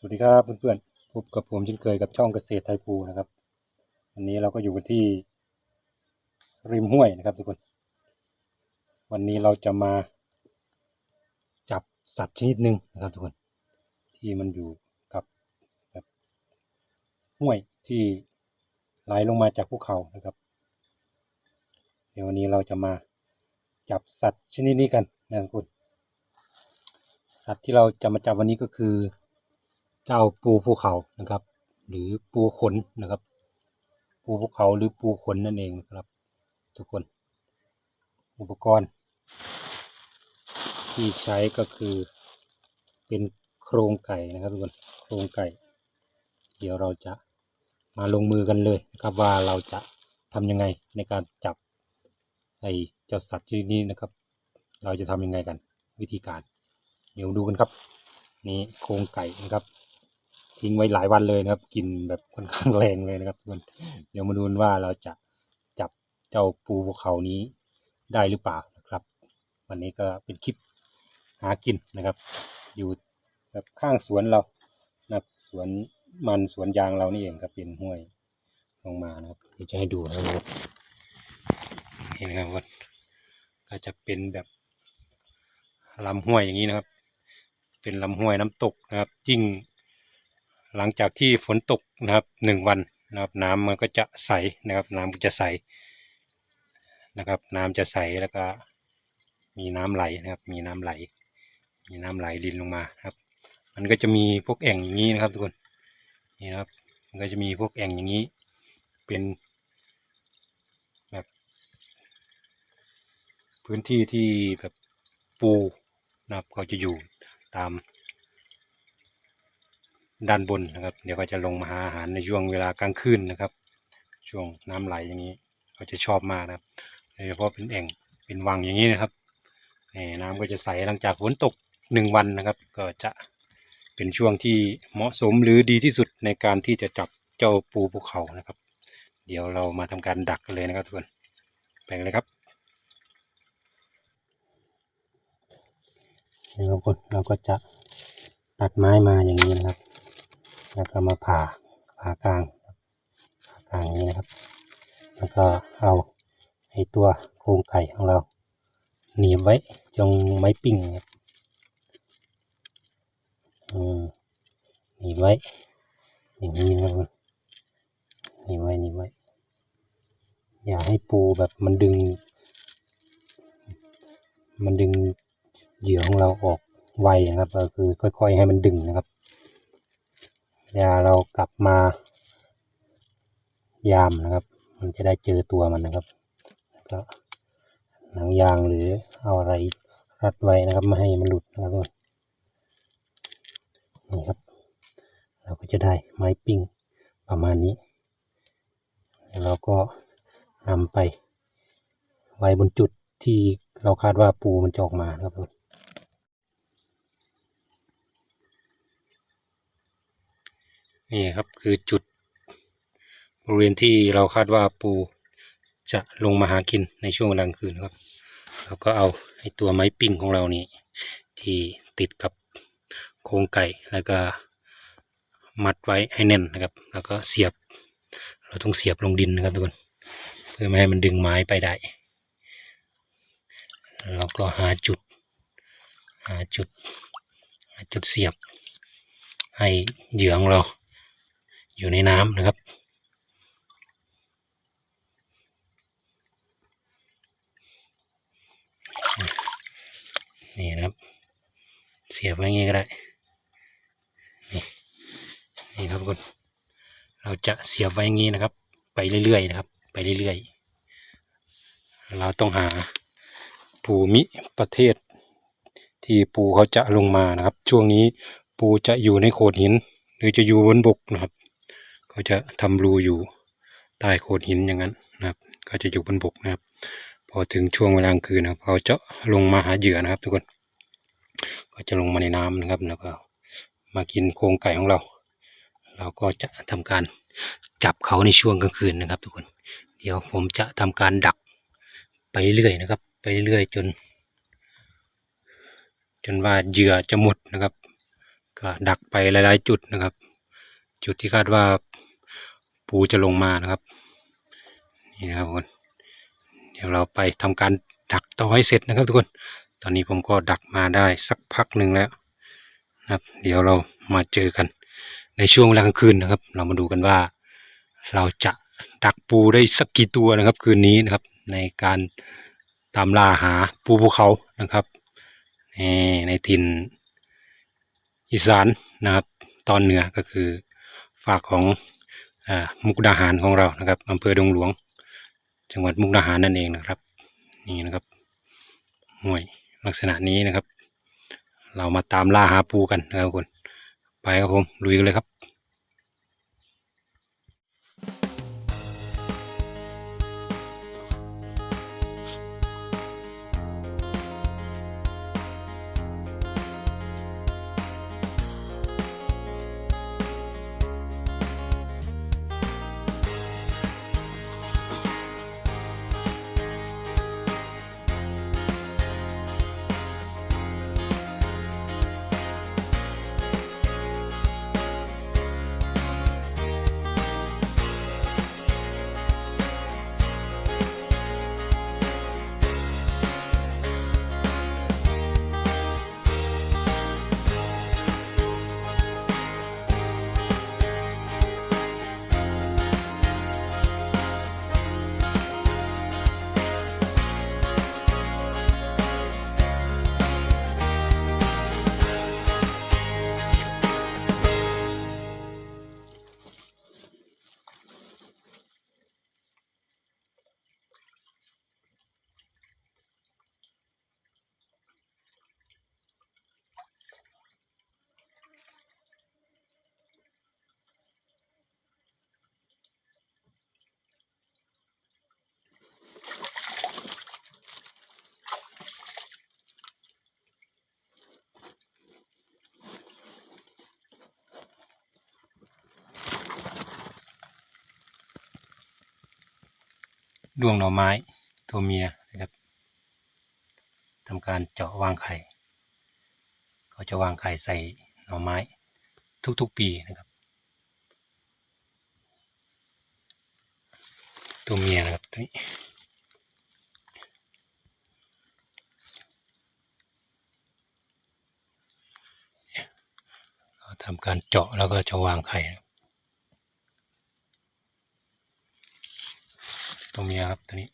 สวัสดีครับเพื่อนๆพบกับผมเช่นเคยกับช่องเกษตรไทยภูนะครับวันนี้เราก็อยู่กันที่ ริมห้วยนะครับทุกคน วันนี้เราจะมาจับสัตว์ชนิดหนึ่งนะครับทุกคน ที่มันอยู่กับแบบห้วยที่ไหลลงมาจากภูเขานะครับ เดี๋ยววันนี้เราจะมาจับสัตว์ชนิดนี้กันนะครับทุกคน สัตว์ที่เราจะมาจับวันนี้ก็คือ เจ้าปูภูเขานะครับ หรือปูขนนะครับ ปูภูเขาหรือปูขนนั่นเองนะครับ ทุกคน อุปกรณ์ที่ใช้ก็คือเป็นโครงไก่นะครับทุกคนโครงไก่ เดี๋ยวเราจะมาลงมือกันเลยนะครับว่าเราจะทำยังไงในการจับไอ้เจ้าสัตว์ชนิดนี้นะครับ เราจะทำยังไงกันวิธีการ เดี๋ยวดูกันครับ นี่โครงไก่นะครับ ทิ้งไว้หลายวันเลยนะครับกลินแบบค่อนข้างแรงเลยนะครับทุกคนเดี๋ยวมาดูนว่าเราจะจับเจ้าปูภูเขานี้ได้หรือเปล่านะครับ วันนี้ก็เป็นคลิปหากินนะครับ อยู่แบบข้างสวนเรานะครับสวนมันสวนยางเรานี่เองครับเป็นห้วยลงมานะครับเดี๋ยวจะให้ดูนะครับนี่นะครับว่าก็จะเป็นแบบลำห้วยอย่างนี้นะครับ เป็นลำห้วยน้ำตกนะครับยิ่ง หลังจากที่ฝนตกนะครับหนึ่งวันนะครับ น้ำมันก็จะใสนะครับ น้ำก็จะใสนะครับ น้ำจะใสแล้วก็มีน้ำไหลนะครับ มีน้ำไหล มีน้ำไหลดินลงมาครับ มันก็จะมีพวกแอ่งอย่างนี้นะครับทุกคนนี่นะครับ มันก็จะมีพวกแอ่งอย่างนี้ เป็นแบบพื้นที่ที่แบบปูนะครับเขาจะอยู่ตาม ด้านบนนะครับ เดี๋ยวก็จะลงมาหาอาหารในช่วงเวลากลางคืนนะครับ ช่วงน้ำไหลอย่างนี้เขาจะชอบมากนะครับโดยเฉพาะเป็นแอ่งเป็นวังอย่างนี้นะครับนี่น้ำก็จะใสหลังจากฝนตกหนึ่งวันนะครับ ก็จะเป็นช่วงที่เหมาะสมหรือดีที่สุดในการที่จะจับเจ้าปูภูเขานะครับ เดี๋ยวเรามาทำการดักกันเลยนะครับทุกคนแบ่งเลยครับนี่ครับคนเราก็จะตัดไม้มาอย่างนี้นะครับ แล้วก็มาผ่าผ่ากลางผ่ากลางอย่างนี้นะครับ แล้วก็เอาไอ้ตัวโครงไก่ของเราหนีบไว้ตรงไม้ปิ้งอืมหนีบไว้อย่างนี้นะครับหนีบไว้หนีบไว้ อย่าให้ปูแบบมันดึง มันดึงเหยื่อของเราออกไวนะครับก็คือค่อย ๆ ให้มันดึงนะครับ เวลาเรากลับมายามนะครับ มันจะได้เจอตัวมันนะครับแล้วก็หนังยางหรือเอาอะไรรัดไว้นะครับไม่ให้มันหลุดนะครับทุกคนนี่ครับ เราก็จะได้ไม้ปิ้งประมาณนี้แล้วเราก็นำไปไว้บนจุดที่เราคาดว่าปูมันจะออกมาครับทุกคน นี่ครับคือจุดบริเวณที่เราคาดว่าปูจะลงมาหากินในช่วงกลางคืนครับเราก็เอาไอ้ตัวไม้ปิ้งของเรานี่ที่ติดกับโครงไก่แล้วก็มัดไว้ให้แน่นนะครับ แล้วก็เสียบ เราต้องเสียบลงดินนะครับทุกคนเพื่อไม่ให้มันดึงไม้ไปได้เราก็หาจุด หาจุด หาจุดเสียบให้เหยื่อของเรา อยู่ในน้ำนะครับ นี่นะครับ เสียบไว้งนี้ก็ได้ นี่นี่ครับทุกคนเราจะเสียบไว้งนี้นะครับ ไปเรื่อยๆนะครับ ไปเรื่อยๆ เราต้องหาภูมิประเทศที่ปูเขาจะลงมานะครับ ช่วงนี้ปูจะอยู่ในโขดหิน หรือจะอยู่บนบกนะครับ เขาจะทำรูอยู่ใต้โขดหินอย่างนั้นนะครับ ก็จะอยู่บนบกนะครับ พอถึงช่วงเวลากลางคืนนะครับเขาจะลงมาหาเหยื่อนะครับ ทุกคน ก็จะลงมาในน้ำนะครับแล้วก็มากินโครงไก่ของเรา เราก็จะทำการจับเขาในช่วงกลางคืนนะครับ ทุกคน เดี๋ยวผมจะทำการดักไปเรื่อยนะครับ ไปเรื่อยจน จนว่าเหยื่อจะหมดนะครับ ก็ดักไปหลาย ๆ จุดนะครับ จุดที่คาดว่าปูจะลงมานะครับ นี่นะครับทุกคน เดี๋ยวเราไปทำการดักต่อให้เสร็จนะครับทุกคน ตอนนี้ผมก็ดักมาได้สักพักหนึ่งแล้วนะครับ เดี๋ยวเรามาเจอกัน ในช่วงเวลากลางคืนนะครับ เรามาดูกันว่า เราจะดักปูได้สักกี่ตัวนะครับ คืนนี้นะครับ ในการตามล่าหาปูภูเขานะครับนี่ในถิ่นอีสานนะครับ ตอนเหนือก็คือ ฝากของอมุกดาหารของเรานะครับอำเภอดงหลวง จังหวัดมุกดาหารนั่นเองนะครับ นี่นะครับห่วยลักษณะนี้นะครับ เรามาตามล่าหาปูกันนะครับทุกคนไปครับผมลุยกันเลยครับ ดวงหน่อไม้ตัวเมียนะครับทำการเจาะวางไข่เขาจะวางไข่ใส่หน่อไม้ ทุกๆปีนะครับ ตัวเมียนะครับตัวนี้เขาทำการเจาะแล้วก็จะวางไข่นะครับ ตัวเมียครับตัวนี้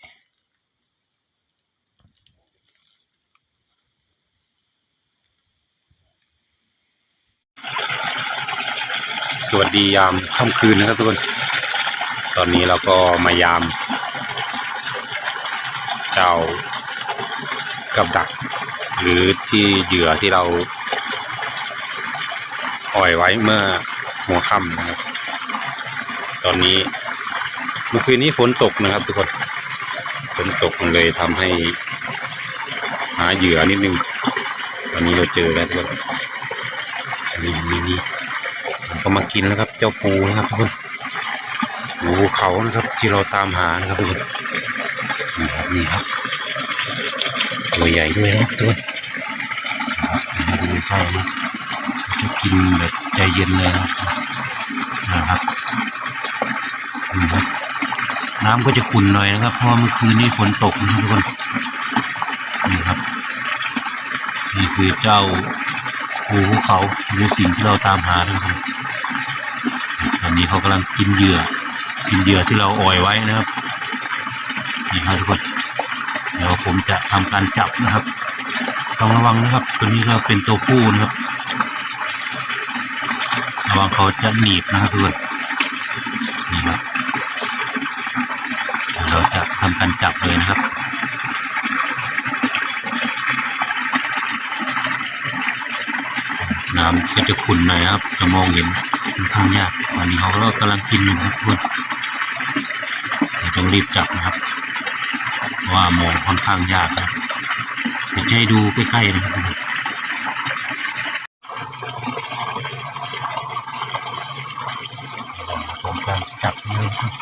สวัสดียามค่ำคืนนะครับทุกคน ตอนนี้เราก็มายาม เจ้ากับดัก หรือที่เหยื่อที่เราปล่อยไว้เมื่อหัวค่ำนะครับ ตอนนี้ มื่อคืนนี้ฝนตกนะครับ ทุกคนฝนตกมันเลยทำให้หาเหยื่อนิดนึงตอนนี้เราเจอแล้วทุกคนนี่นี่นี่ผมก็มากินแล้วครับ เจ้าปูนะครับทุกคนปูเขานะครับ ที่เราตามหานะครับทุกคนนี่ครับนี่ครับตัวใหญ่ด้วยนะครับทุกคนนะครับดูข้านะจะกินแบบใจเย็นเลยนะครับนี่ครับ น้ำก็จะขุ่นหน่อยนะครับ เพราะว่าเมื่อคืนนี้ฝนตกนะครับทุกคนนี่ครับ นี่คือเจ้าปูภูเขาหรือสิ่งที่เราตามหานะครับตอนนี้เขากำลังกินเหยื่อ กินเหยื่อที่เราอ่อยไว้นะครับนี่ครับทุกคนเดี๋ยวผมจะทำการจับนะครับต้องระวังนะครับ ตัวนี้ก็เป็นตัวผู้นะครับระวังเขาจะหนีบนะครับทุกคนนี่ครับ ยวเราจะทำการจับเลยนะครับ น้ำก็จะขุ่นหน่อยครับจะมองเห็นค่อนข้างยากตอนนี้เขาก็กำลังกินอยู่ครับทุกคนเราต้องรีบจับนะครับ ว่ามองค่อนข้างยากครับจะให้ดูใกล้ๆนะครับทุกคนผมการจับเลยครับ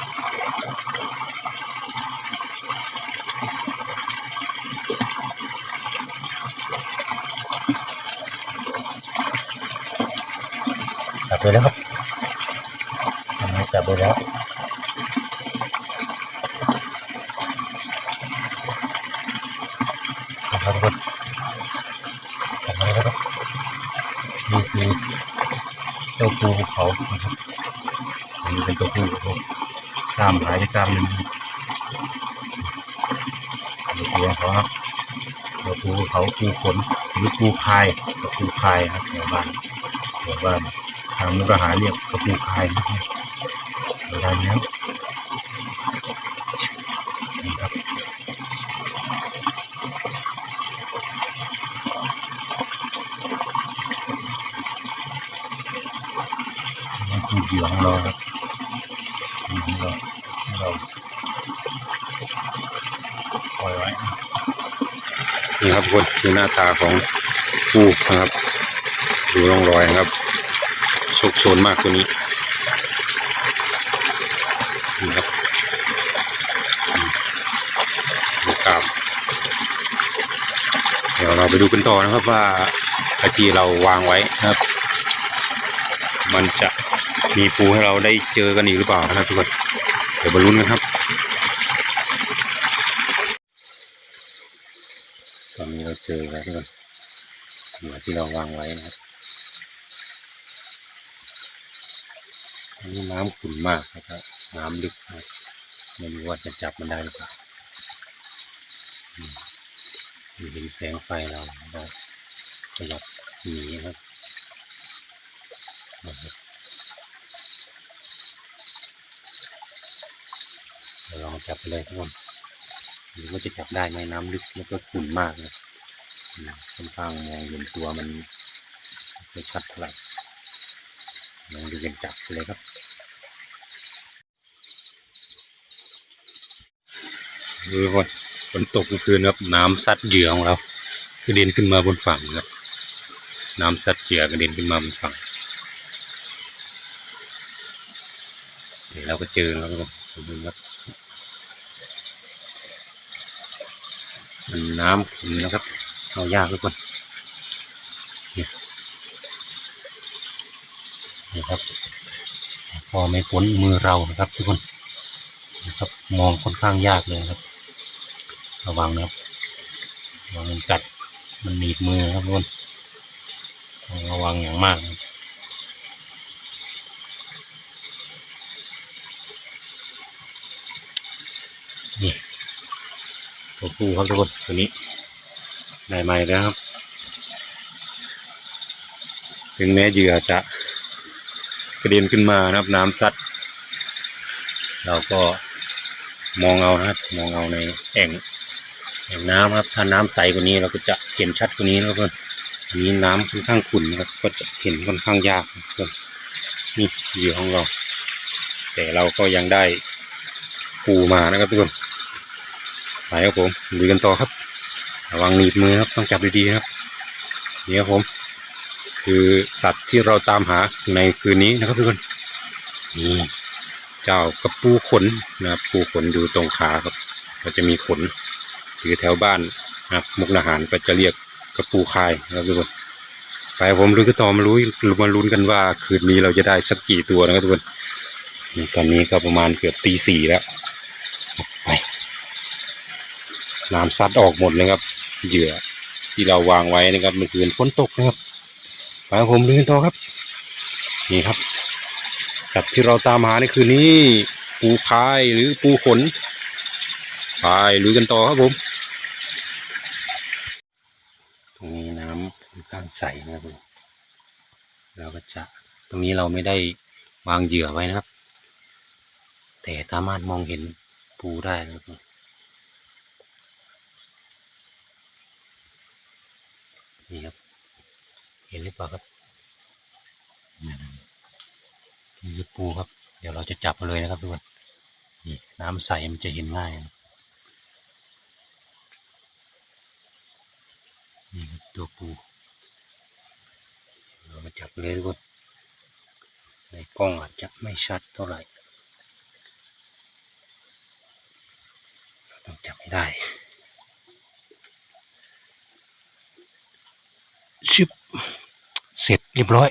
ไปแล้วครับต้นไม้จับไปแล้วนะครับทุกคนจับมาแล้วครับนี่คือเจ้าปูภูเขานะครับอันนี้เป็นตัวปูครับกล้ามหายไปกล้ามหนึ่งนี่ตัวของเขาครับตัวปูภูเขาปูขนหรือปูพายตัวปูพายครับแถวบ้านแถวบ้านางมุกดาหาเรียกตัวปูพายนะครับเวลานี้นี่ครับนี่คือเหยื่อของเราครับเหยื่อของเราที่เราปล่อยไว้นี่ครับทุกคนดูหน้าตาของปูนะครับ ดูร่องรอยนะครับ กโซนมากตัวนี้นี่ครับอืมดูกล้ามเดี๋ยวเราไปดูกันต่อนะครับว่าไอที่เราวางไว้นะครับ มันจะมีปูให้เราได้เจอกันอีกหรือเปล่านะครับทุกคนเดี๋ยวมาลุ้นกันครับตอนนี้เราเจอแล้วทุกคนเหมือที่เราวางไว้นะครับ อันนี้น้ำขุ่นมากนะครับน้ำลึกนะครับไม่รู้ว่าจะจับมันได้หรือเปล่าเห็นแสงไฟเราได้ขยับหนีครับนะครับเดี๋ยวลองจับไปเลยทุกคนหรือว่าจะจับได้ไหมน้ำลึกแล้วก็ขุ่นมากเลยค่อนข้างมองเห็นตัวมันไม่ชัดเท่าไหร่ ลองดูกันจับเลยครับดูทุกคนฝนตกเมื่อคืนครับ น้ำซัดเหยื่อของเรากระเด็นขึ้นมาบนฝั่งครับ น้ำซัดเหยื่อกระเด็นขึ้นมาบนฝั่งเดี๋ยวเราก็เจอแล้วครับทุกคนครับมันน้ำขุ่นนะครับเอายากทุกคนเนี่ย นี่ครับพอไม่พ้นมือเรานะครับ ทุกคนนะครับ มองค่อนข้างยากเลยครับ ระวังนะครับระวังมันกัดมันหนีบมือครับทุกคนระวังอย่างมากนะครับนี่ตัวผู้ครับทุกคนตัวนี้ได้ไหมแล้วครับ ถึงแม้เหยื่อจะ กระเด็นขึ้นมานะครับ น้ำซัด เราก็มองเอานะครับ มองเอาในแอ่งแอ่งน้ำครับ ถ้าน้ำใสกว่านี้เราก็จะเห็นชัดกว่านี้นะครับเพื่อนอันนี้น้ำค่อนข้างขุ่นนะครับ ก็จะเห็นค่อนข้างยากนะครับเพื่อนนี่เหยื่อของเรา แต่เราก็ยังได้ปูมานะครับทุกคนไปครับผมดูกันต่อครับ ระวังหนีบมือครับ ต้องจับดีๆครับ นี่ครับผม คือสัตว์ที่เราตามหาในคืนนี้นะครับทุกคนนี่เจ้ากระปูขนนะครับปูขนอยู่ตรงขาครับ ก็จะมีขนหรือแถวบ้านนะครับมุกนาหารก็จะเรียกกระปูคายนะครับทุกคนไปผมลุ้นกันต่อมารู้มาลุ้นกันว่า คืนนี้เราจะได้สักกี่ตัวนะครับทุกคนตอนนี้ก็ประมาณเกือบตีสี่แล้วไปน้ำซัดออกหมดเลยครับ เหยื่อที่เราวางไว้นะครับเมื่อคืนฝนตกนะครับ ไปผมลุยกันต่อครับ นี่ครับ สัตว์ที่เราตามหาในคืนนี้ ปูพายหรือปูขนไปลุยกันต่อครับผม ตรงนี้น้ำค่อนข้างใสนะครับผมเราก็จะตรงนี้เราไม่ได้วางเหยื่อไว้นะครับ แต่สามารถมองเห็นปูได้นะครับนี่ครับ เห็นหรือเปล่าครับนี่คือปูครับ เดี๋ยวเราจะจับมาเลยนะครับทุกคนนี่น้ำใสมันจะเห็นง่ายนี่ครับตัวปู เรามาจับเลยทุกคนในกล้องอาจจะไม่ชัดเท่าไหร่เราต้องจับให้ได้ชิบ เสร็จเรียบร้อย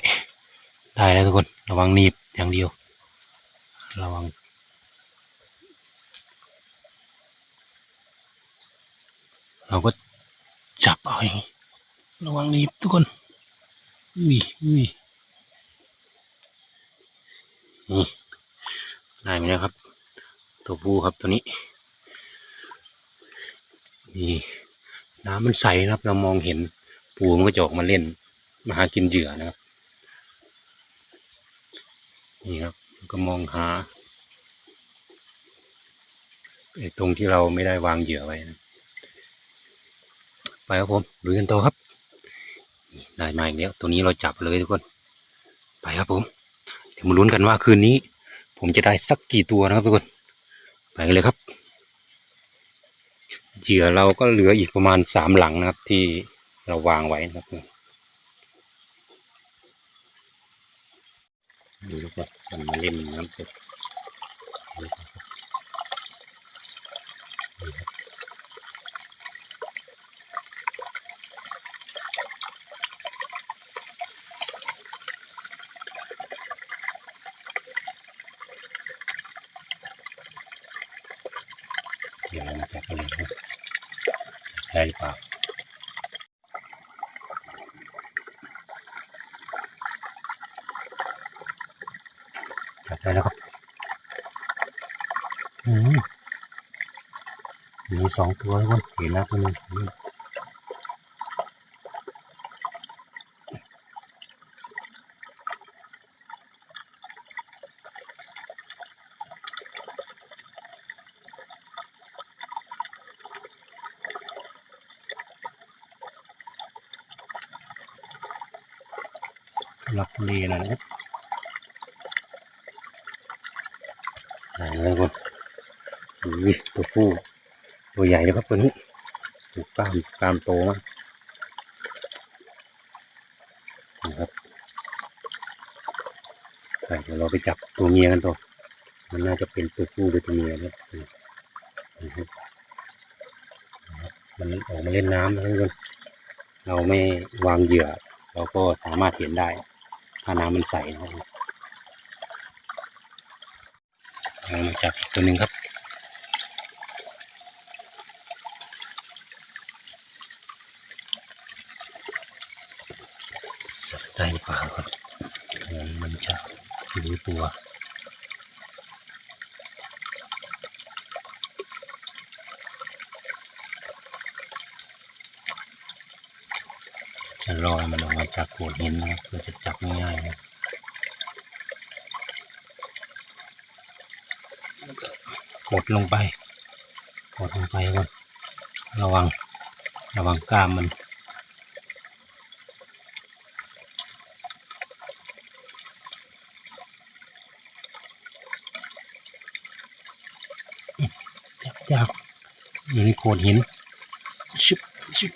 ได้แล้วทุกคน ระวังหนีบอย่างเดียว ระวัง เราก็จับเอาอย่างนี้ระวังหนีบทุกคนอุ้ยอุ้ยนี่ได้ไหมนะครับ ตัวผู้ครับตัวนี้นี่น้ำมันใสครับเรามองเห็นปูมันก็จะออกมาเล่น มาหากินเหยื่อนะครับ นี่ครับ ก็มองหาตรงที่เราไม่ได้วางเหยื่อไว้นะไปครับผมลุยกันต่อครับ ได้มาอีกแล้วตัวนี้เราจับเลยทุกคน ไปครับผม เดี๋ยวมาลุ้นกันว่าคืนนี้ ผมจะได้สักกี่ตัวนะครับทุกคน ไปกันเลยครับ เหยื่อเราก็เหลืออีกประมาณสามหลังนะครับ ที่เราวางไว้นะครับ ดูทุกคนมันมาเล่นน้ำตกเดี๋ยวเรามาจับกันเลยครับได้หรือเปล่า ได้แล้วครับอืมมีสองตัวทุกคนเห็นแล้วตัวหนึงนี่ลักเลนนะครับ ไหนเลยคนอุ้ยตัวผู้ตัวใหญ่เลยครับตัวนี้ดูกล้ามกล้ามโตมากนะครับเดี๋ยวเราไปจับตัวเมียกันต่อมันน่าจะเป็นตัวผู้หรือตัวเมียเนี่ยนะครับมันออกมาเล่นน้ำนะทุกคนเราไม่วางเหยื่อ เราก็สามารถเห็นได้ ถ้าน้ำมันใสนะครับ เรามาจับอีกตัวหนึ่งครับ ได้หรือเปล่าครับมันจะรู้ตัวจะรอให้มันออกมาจากโขดหินนะเพื่อจะจับง่ายๆนะแล้วก็ กดลงไป กดลงไปก่อนระวัง ระวังกล้ามมัน จับยากอยู่ในโขดหิน ชึบชึบ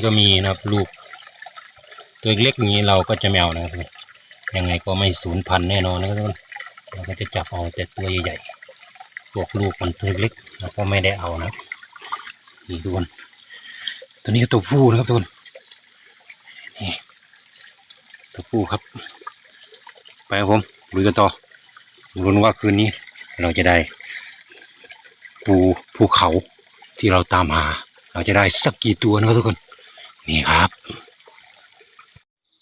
นี่ก็มีนะครับลูกตัวเล็กๆนี้เราก็จะไม่เอานะครับยังไงก็ไม่สูญพันธุ์แน่นอนนะครับทุกคนเราก็จะจับเอาแต่ตัวใหญ่ๆพวกลูกมันตัวเล็กเราก็ไม่ได้เอานะนี่ทุกคนตัวนี้ก็ตัวผู้นะครับทุกคนนี่ตัวผู้ครับ ไปครับผมลุยกันต่อรุ้นว่าคืนนี้เราจะได้ ปูภูเขาที่เราตามหา เราจะได้สักกี่ตัวนะครับทุกคน นี่ครับ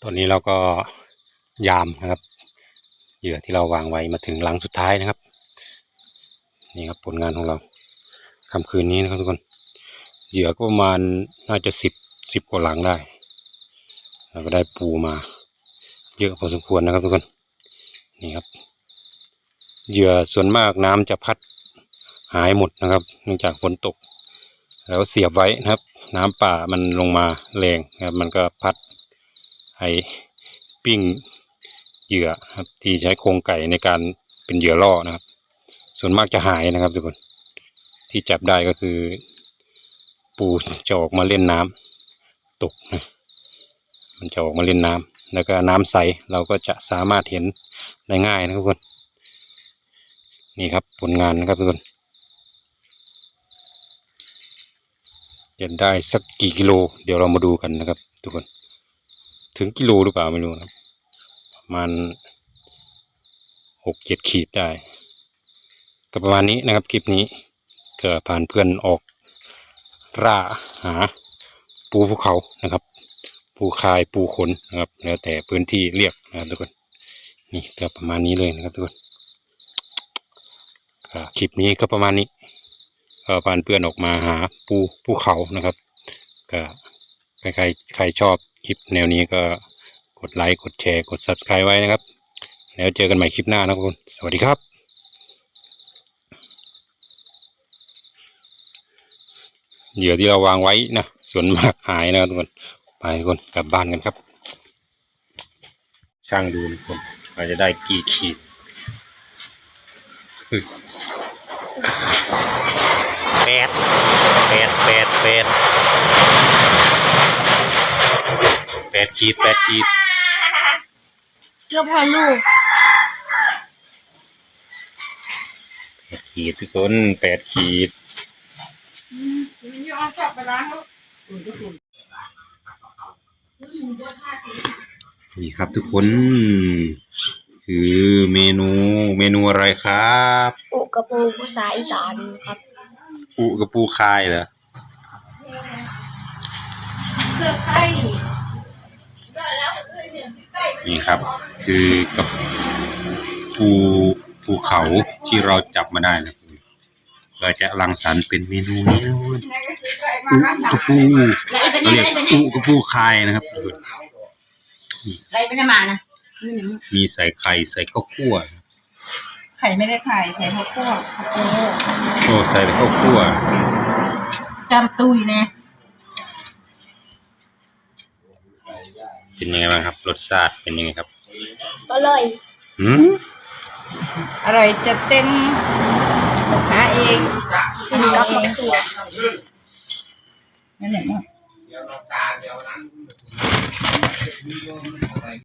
ตอนนี้เราก็ยามนะครับ เหยื่อที่เราวางไว้มาถึงหลังสุดท้ายนะครับ นี่ครับผลงานของเราค่ำคืนนี้นะครับทุกคน เหยื่อก็ประมาณน่าจะสิบสิบกว่าหลังได้ เราก็ได้ปูมา เยอะพอสมควรนะครับทุกคน นี่ครับ เหยื่อส่วนมากน้ำจะพัดหายหมดนะครับ เนื่องจากฝนตก แล้วเสียบไว้นะครับ น้ำป่ามันลงมาแรงนะครับ มันก็พัดให้ปิ้งเหยื่อครับ ที่ใช้โครงไก่ในการเป็นเหยื่อล่อนะครับ ส่วนมากจะหายนะครับทุกคนที่จับได้ก็คือ ปูจะออกมาเล่นน้ตกนะมันจะออกมาเล่นน้ำแล้วก็น้ำใสเราก็จะสามารถเห็นได้ง่ายนะครับทุกคน นี่ครับผลงานนะครับทุกคน จะได้สักกี่กิโล เดี๋ยวเรามาดูกันนะครับ ทุกคน ถึงกิโลหรือเปล่าไม่รู้นะประมาณหกเจ็ดขีดได้ ก็ประมาณนี้นะครับคลิปนี้ก็ผ่านเพื่อนออกร่าหาปูภูเขานะครับ ปูคายปูขนนะครับ แล้วแต่พื้นที่เรียกนะครับทุกคนนี่ก็ประมาณนี้เลยนะครับทุกคนคลิปนี้ก็ประมาณนี้ ก็ผ่านเพื่อนออกมาหาปูภูเขานะครับ ก็ใครใครใครชอบคลิปแนวนี้ก็กดไลค์กดแชร์กด subscribe ไว้นะครับ แล้วเจอกันใหม่คลิปหน้านะครับทุกคนสวัสดีครับเหยื่อที่เราวางไว้นะส่วนมากหายนะครับทุกคนไปทุกคนกลับบ้านกันครับ ช่างดูนะทุกคนเราจะได้กี่ขีด แปดแปดแปดแปดแปดขีดแปดขีดเกือบพอลูกแปดขีดทุกคนแปดขีดนี่ครับทุกคน คือเมนูเมนูอะไรครับ อุกระปูภาษาอีสานครับ ปูกระปูคายเหรอเกือบไข่นี่ครับ คือกับปูภูเขาที่เราจับมาได้นะเราจะรังสรรค์เป็นเมนูนี้นะอุกระปูเราเรียกอุกระปูคายนะครับไรไม่ได้มานะนี่หนึ่งมีใส่ไข่ใส่ข้าวคั่ว ไข่ไม่ได้ไข่ใส่ข้าวคั่วโอ้โอ้ใส่ข้าวคั่วจำตุยแน่เป็นยังไงบ้างครับรสชาติเป็นยังไงครับอร่อยหืมอร่อยจะเต็มหาเองกินกับผักตัวนั่นแหละเนาะ